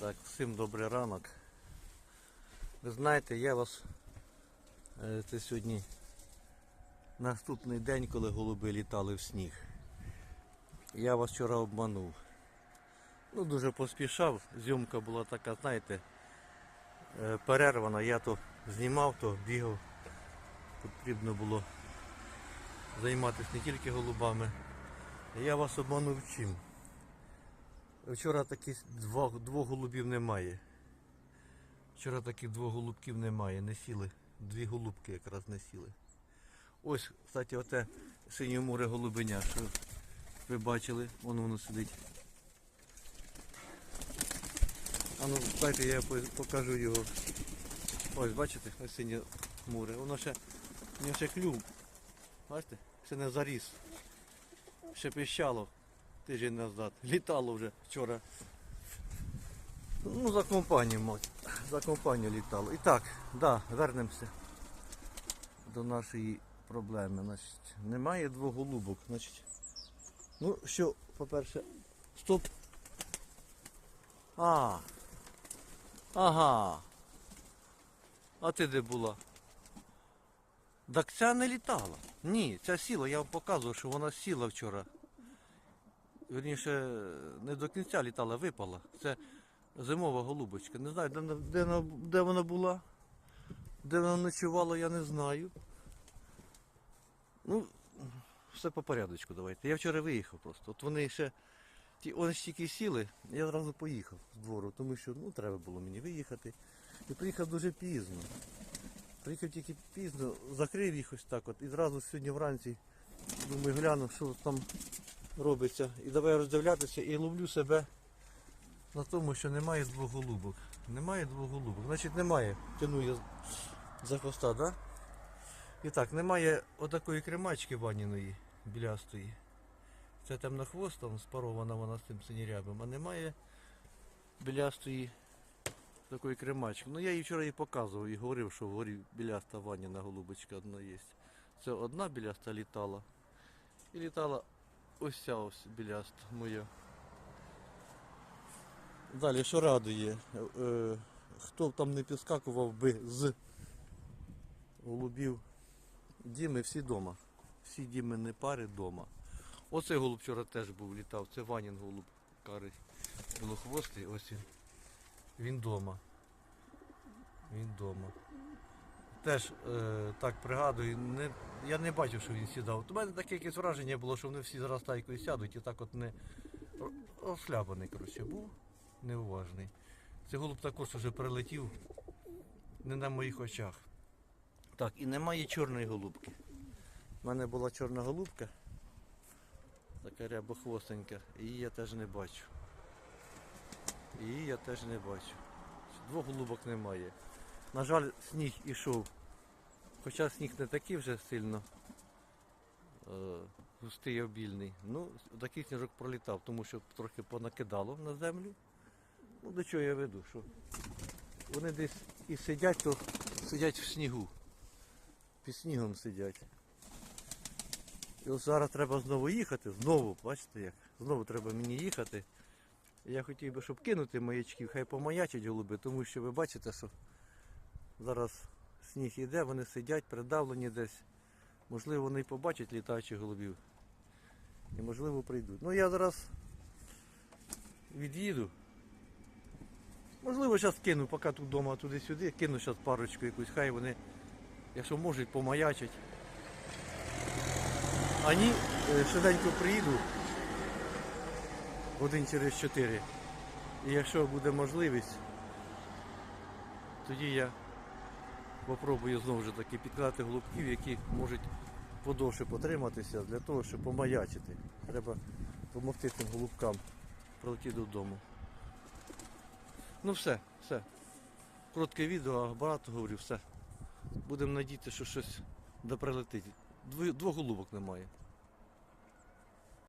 Так, всім добрий ранок. Ви знаєте, я вас е, це сьогодні наступний день, коли голуби літали в сніг. Я вас вчора обманув. Ну, дуже поспішав. Зйомка була така, знаєте, е, перервана. Я то знімав, то бігав. Потрібно було займатися не тільки голубами. Я вас обманув чим? Вчора таких двох, двох голубів немає. Вчора таких двох голубків немає, не сіли. Дві голубки якраз не сіли. Ось, кстати, оте синє море голубеня, що ви бачили, воно воно сидить. А ну, дайте я покажу його. Ось, бачите, ось синє море. Воно ще, нього ще клюв. Бачите? Ще не заріс. Ще пищало тиждень назад. Літало вже вчора. Ну, за компанію, мать. За компанію літало. І так, да, вернемося до нашої проблеми. Значить, немає двох голубок. Значить, ну, що, по-перше, стоп. А. Ага. А ти де була? Так ця не літала. Ні, ця сіла, я вам показував, що вона сіла вчора. Вірніше, не до кінця літала, випала. Це зимова голубочка. Не знаю, де, де, де вона була. Де вона ночувала, я не знаю. Ну, все по порядочку давайте. Я вчора виїхав просто. От вони ще. Ті, вони ж тільки сіли, я одразу поїхав з двору, тому що ну, треба було мені виїхати. І приїхав дуже пізно. Приїхав тільки пізно, закрив їх ось так от і зразу сьогодні вранці думаю, гляну, що там робиться. І давай роздивлятися і ловлю себе на тому, що немає двох голубок. Немає двох голубок. Значить немає. Тяну я за хвоста, да? І так, немає отакої кремачки ваніної, білястої. Це темнохвостом спарована вона з тим синірябим, а немає білястої такої кремачки. Ну я їй вчора їй показував і говорив, що горі біляста ваніна голубочка одна є. Це одна біляста літала. І літала ось ця ось біляста моя. Далі, що радує, е, хто б там не підскакував би з голубів Діми всі вдома. Всі Діми не пари вдома. Оцей голуб вчора теж був, літав. Це Ванін голуб карий. Білохвостий, ось він. Він вдома. Він вдома. Теж е, так пригадую, не, я не бачив, що він сідав. У мене таке якесь враження було, що вони всі зараз тайкою сядуть і так от не розшляпаний, коротше, був неуважний. Цей голуб також вже прилетів не на моїх очах. Так, і немає чорної голубки. У мене була чорна голубка, така рябохвостенька, її я теж не бачу. Її я теж не бачу. Двох голубок немає. На жаль, сніг ішов. Хоча сніг не такий вже сильно е, густий обільний. Ну, такий сніжок пролітав, тому що трохи понакидало на землю. Ну, до чого я веду, що вони десь і сидять, то сидять в снігу. Під снігом сидять. І от зараз треба знову їхати, знову, бачите як? Знову треба мені їхати. Я хотів би, щоб кинути маячків, хай помаячать голуби, тому що ви бачите, що зараз сніг іде, вони сидять, придавлені десь. Можливо, вони побачать літаючих голубів. І можливо прийдуть. Ну я зараз від'їду. Можливо, зараз кину, поки тут вдома туди-сюди, кину зараз парочку якусь, хай вони, якщо можуть, помаячать. А ні, е, швиденько приїду годин через 4. І якщо буде можливість, тоді я попробую знову ж таки підкладати голубків, які можуть подовше потриматися для того, щоб помаячити. Треба допомогти цим голубкам прилетіти додому. Ну все, все. Коротке відео, а багато говорю, все. Будемо надіяти, що щось доприлетить. Двох голубок немає.